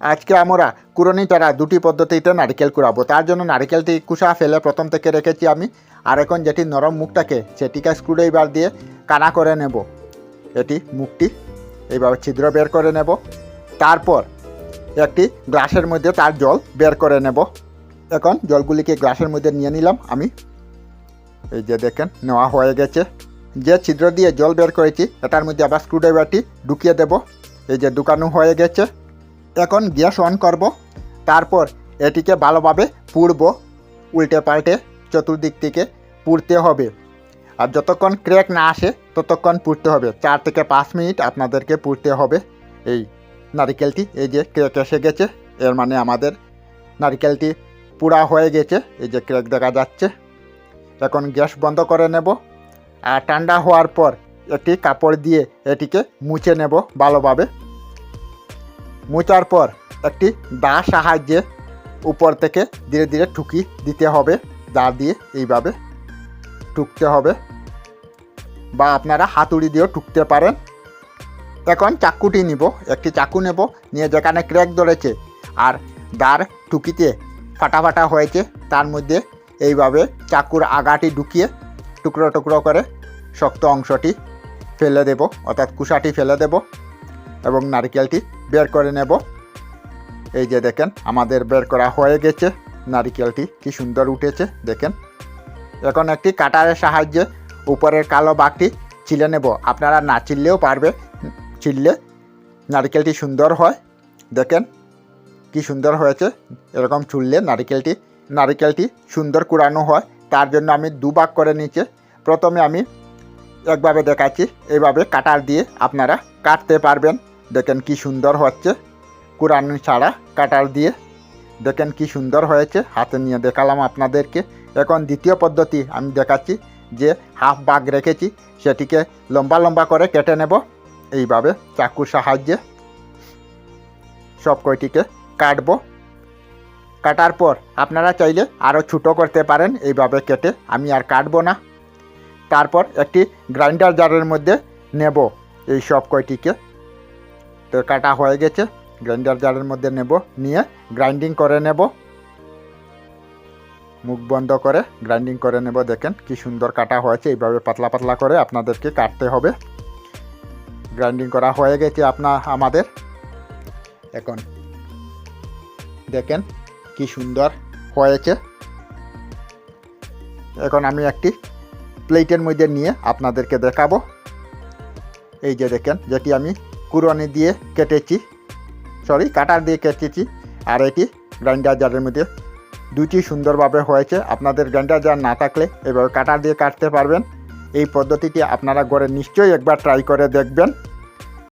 আজকে আমরা কুরনি চারা দুটি পদ্ধতিতে নারকেল কুড়াবো। তার জন্য নারকেলটি কুসা ফেলে প্রথম থেকে রেখেছি আমি। আর এখন যেটি নরম মুখটাকে সেটিকে স্ক্রুড্রাইভার দিয়ে কানা করে নেব। এটি মুখটি এইভাবে ছিদ্র বের করে নেব। তারপর একটি গ্লাসের মধ্যে তার জল বের করে নেব। এখন জলগুলিকে গ্লাসের মধ্যে নিয়ে নিলাম আমি। এই যে দেখেন, নেওয়া হয়ে গেছে। যে ছিদ্র দিয়ে জল বের করেছি, এটার মধ্যে আবার স্ক্রুড্রাইভারটি ঢুকিয়ে দেব। এই যে দোকানও হয়ে গেছে। এখন গ্যাস অন করব। তারপর এটিকে ভালোভাবে পুড়ব উল্টে পাল্টে চতুর্দিক থেকে পুড়তে হবে। আর যতক্ষণ ক্র্যাক না আসে, ততক্ষণ পুড়তে হবে। চার থেকে পাঁচ মিনিট আপনাদেরকে পুড়তে হবে। এই নারিকেলটি, এই যে ক্র্যাক এসে গেছে, এর মানে আমাদের নারিকেলটি পুড়া হয়ে গেছে। এই যে ক্র্যাক দেখা যাচ্ছে। এখন গ্যাস বন্ধ করে নেব। আর ঠান্ডা হওয়ার পর একটি কাপড় দিয়ে এটিকে মুছে নেব ভালোভাবে। মোচার পর একটি দা সাহায্যে উপর থেকে ধীরে ধীরে ঠুকি দিতে হবে। দা দিয়ে এইভাবে টুকতে হবে। বা আপনারা হাতুড়ি দিয়েও টুকতে পারেন। এখন চাকুটি নিব। একটি চাকু নেব। নিয়ে যেখানে ক্র্যাক ধরেছে আর দার টুকিতে ফাটা ফাটা হয়েছে, তার মধ্যে এইভাবে চাকুর আগাটি ঢুকিয়ে টুকরো টুকরো করে শক্ত অংশটি ফেলে দেব। অর্থাৎ কুসাটি ফেলে দেব। এবং নারকেলটি বের করে নেব। এই যে দেখেন, আমাদের বের করা হয়ে গেছে। নারিকেলটি কি সুন্দর উঠেছে, দেখেন। এখন একটি কাটারের সাহায্যে উপরের কালো বাঘটি ছিলে নেব। আপনারা না চিললেও পারবে চিললে নারিকেলটি সুন্দর হয়। দেখেন কি সুন্দর হয়েছে, এরকম চুললে নারিকেলটি নারিকেলটি সুন্দর কুড়ানো হয়। তার জন্য আমি দুভাগ করে নিচে, প্রথমে আমি একভাবে দেখাচ্ছি এইভাবে কাটার দিয়ে আপনারা কাটতে পারবেন। দেখেন কি সুন্দর হচ্ছে। কুরান ছাড়া কাটার দিয়ে দেখেন কি সুন্দর হয়েছে। হাতে নিয়ে দেখালাম আপনাদেরকে। এখন দ্বিতীয় পদ্ধতি আমি দেখাচ্ছি যে হাফ বাঘ রেখেছি, সেটিকে লম্বা লম্বা করে কেটে নেব। এইভাবে চাকুর সাহায্যে সব কয়টিকে কাটবো। কাটার পর আপনারা চাইলে আরও ছোটো করতে পারেন, এইভাবে কেটে আমি আর কাটবো না। তারপর একটি গ্রাইন্ডার জারের মধ্যে নেব এই সব কয়টিকে। তো কাটা হয়ে গেছে। গ্রাইন্ডার জারের মধ্যে নেব, নিয়ে গ্রাইন্ডিং করে নেব। মুখ বন্ধ করে গ্রাইন্ডিং করে নেব, দেখেন কি সুন্দর কাটা হয়েছে। এইভাবে পাতলা পাতলা করে আপনাদেরকে কাটতে হবে। গ্রাইন্ডিং করা হয়ে গেছে আপনার আমাদের। এখন দেখেন কি সুন্দর হয়েছে। এখন আমি একটি প্লেটের মধ্যে নিয়ে আপনাদেরকে দেখাবো। এই যে দেখেন যেটি আমি কুরনি দিয়ে কেটেছি। সরি কাটার দিয়ে কেটেছি। আর এটি গ্রাইন্ডার জারের মধ্যে দুটি সুন্দরভাবে হয়েছে। আপনাদের গ্রাইন্ডার জার না থাকলে এবার কাটার দিয়ে কাটতে পারবেন। এই পদ্ধতিটি আপনারা ঘরে নিশ্চয়ই একবার ট্রাই করে দেখবেন।